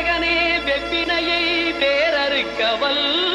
விநாயகனே வெப்பினையை வேறறுக்க வல்ல